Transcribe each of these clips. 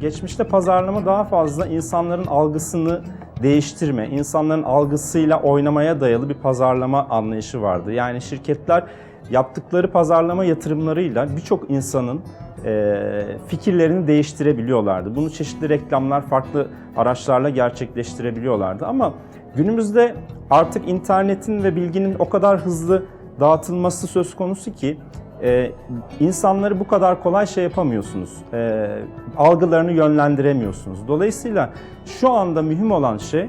geçmişte pazarlama daha fazla insanların algısını değiştirme, insanların algısıyla oynamaya dayalı bir pazarlama anlayışı vardı. Yani şirketler yaptıkları pazarlama yatırımlarıyla birçok insanın e, fikirlerini değiştirebiliyorlardı. Bunu çeşitli reklamlar, farklı araçlarla gerçekleştirebiliyorlardı. Ama günümüzde artık internetin ve bilginin o kadar hızlı dağıtılması söz konusu ki e, insanları bu kadar kolay şey yapamıyorsunuz. E, algılarını yönlendiremiyorsunuz. Dolayısıyla şu anda mühim olan şey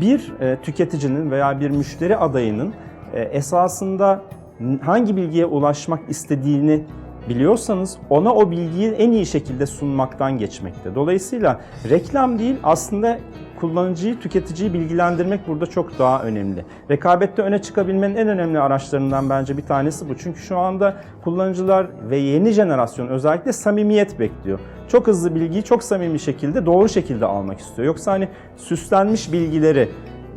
bir e, tüketicinin veya bir müşteri adayının e, esasında hangi bilgiye ulaşmak istediğini biliyorsanız ona o bilgiyi en iyi şekilde sunmaktan geçmekte. Dolayısıyla reklam değil aslında kullanıcıyı, tüketiciyi bilgilendirmek burada çok daha önemli. Rekabette öne çıkabilmenin en önemli araçlarından bence bir tanesi bu. Çünkü şu anda kullanıcılar ve yeni jenerasyon özellikle samimiyet bekliyor. Çok hızlı bilgiyi çok samimi şekilde, doğru şekilde almak istiyor. Yoksa hani süslenmiş bilgileri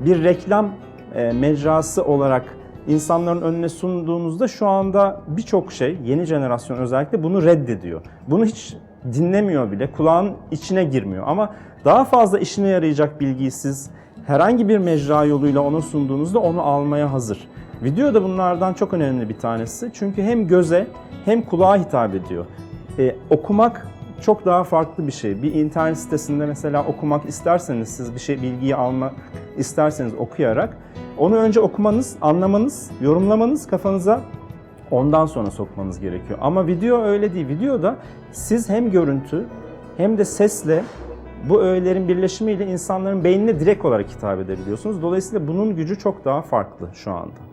bir reklam e, mecrası olarak insanların önüne sunduğunuzda şu anda birçok şey, yeni jenerasyon özellikle bunu reddediyor. Bunu hiç dinlemiyor bile, kulağın içine girmiyor. Ama daha fazla işine yarayacak bilgiyi siz herhangi bir mecra yoluyla ona sunduğunuzda onu almaya hazır. Video da bunlardan çok önemli bir tanesi. Çünkü hem göze hem kulağa hitap ediyor. Ee, okumak çok daha farklı bir şey. Bir internet sitesinde mesela okumak isterseniz, siz bir şey bilgiyi almak isterseniz okuyarak onu önce okumanız, anlamanız, yorumlamanız kafanıza ondan sonra sokmanız gerekiyor. Ama video öyle değil. Videoda siz hem görüntü hem de sesle bu öğelerin birleşimiyle insanların beynine direkt olarak hitap edebiliyorsunuz. Dolayısıyla bunun gücü çok daha farklı şu anda.